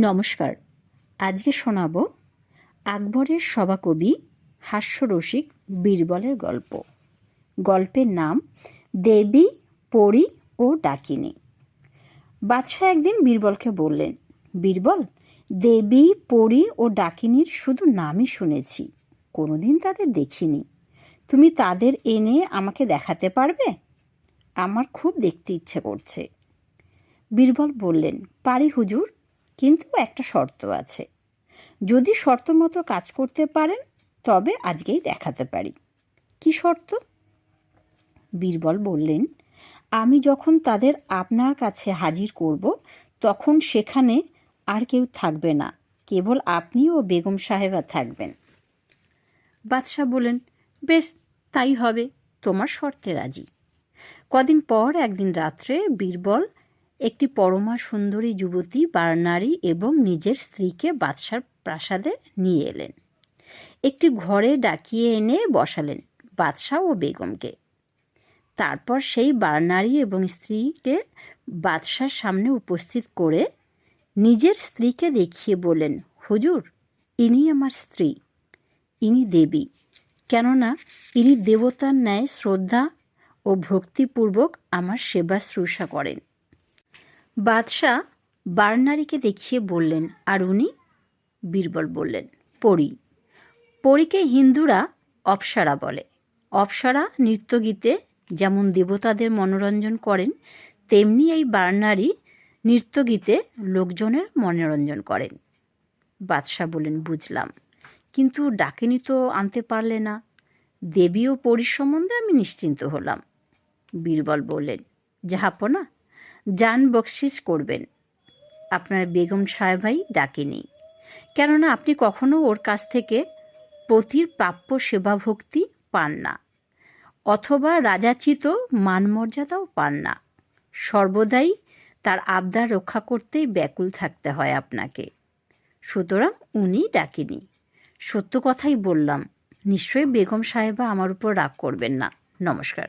নমস্কার। আজকে শোনাব আকবরের সভাকবি হাস্যরসিক বীরবলের গল্প। গল্পের নাম দেবী, পরী ও ডাকিনী। বাদশাহ একদিন বীরবলকে বললেন, বীরবল, দেবী, পরী ও ডাকিনীর শুধু নামই শুনেছি, কোনোদিন তাদের দেখিনি। তুমি তাদের এনে আমাকে দেখাতে পারবে? আমার খুব দেখতে ইচ্ছে করছে। বীরবল বললেন, পারি হুজুর কিন্তু একটা শর্ত আছে। যদি শর্ত মতো কাজ করতে পারেন, তবে আজকেই দেখাতে পারি। কি শর্ত? বীরবল বললেন, আমি যখন তাদের আপনার কাছে হাজির করব, তখন সেখানে আর কেউ থাকবে না, কেবল আপনি ও বেগম সাহেবা থাকবেন। বাদশাহ বলেন বেশ, তাই হবে, তোমার শর্তে রাজি। কদিন পর, একদিন রাত্রে বীরবল একটি পরমা সুন্দরী যুবতী, বারনারী এবং নিজের স্ত্রীকে বাদশার প্রাসাদে নিয়ে এলেন। একটি ঘরে ডাকিয়ে এনে বসালেন বাদশাহ ও বেগমকে। তারপর সেই বারনারী এবং স্ত্রীকে বাদশার সামনে উপস্থিত করে নিজের স্ত্রীকে দেখিয়ে বললেন, হুজুর, ইনি আমার স্ত্রী, ইনি দেবী। কেননা ইনি দেবতার ন্যায় শ্রদ্ধা ও ভক্তিপূর্বক আমার সেবা শ্রূষা করেন। বাদশাহ বার্নারিকে দেখিয়ে বললেন, আর উনি? বীরবল বললেন, পরী। পরীকে হিন্দুরা অপসারা বলে। অপসারা নৃত্যগীতে যেমন দেবতাদের মনোরঞ্জন করেন, তেমনি এই বারনারী নৃত্যগীতে লোকজনের মনোরঞ্জন করেন। বাদশাহ বলেন বুঝলাম। কিন্তু ডাকিনি তো আনতে পারলে না। দেবী ও পরীর সম্বন্ধে আমি নিশ্চিন্ত হলাম। বীরবল বললেন জাহাপনা যান বকশিস করবেন। আপনার বেগম সাহেবাই ডাকেনি। কেননা আপনি কখনো ওর কাছ থেকে পতির প্রাপ্য সেবাভক্তি পান না, অথবা রাজাচিত মানমর্যাদাও পান না। সর্বদাই তার আবদার রক্ষা করতেই ব্যাকুল থাকতে হয় আপনাকে। সুতরাং উনি ডাকেনি। সত্য কথাই বললাম, নিশ্চয়ই বেগম সাহেবা আমার উপর রাগ করবেন না। নমস্কার।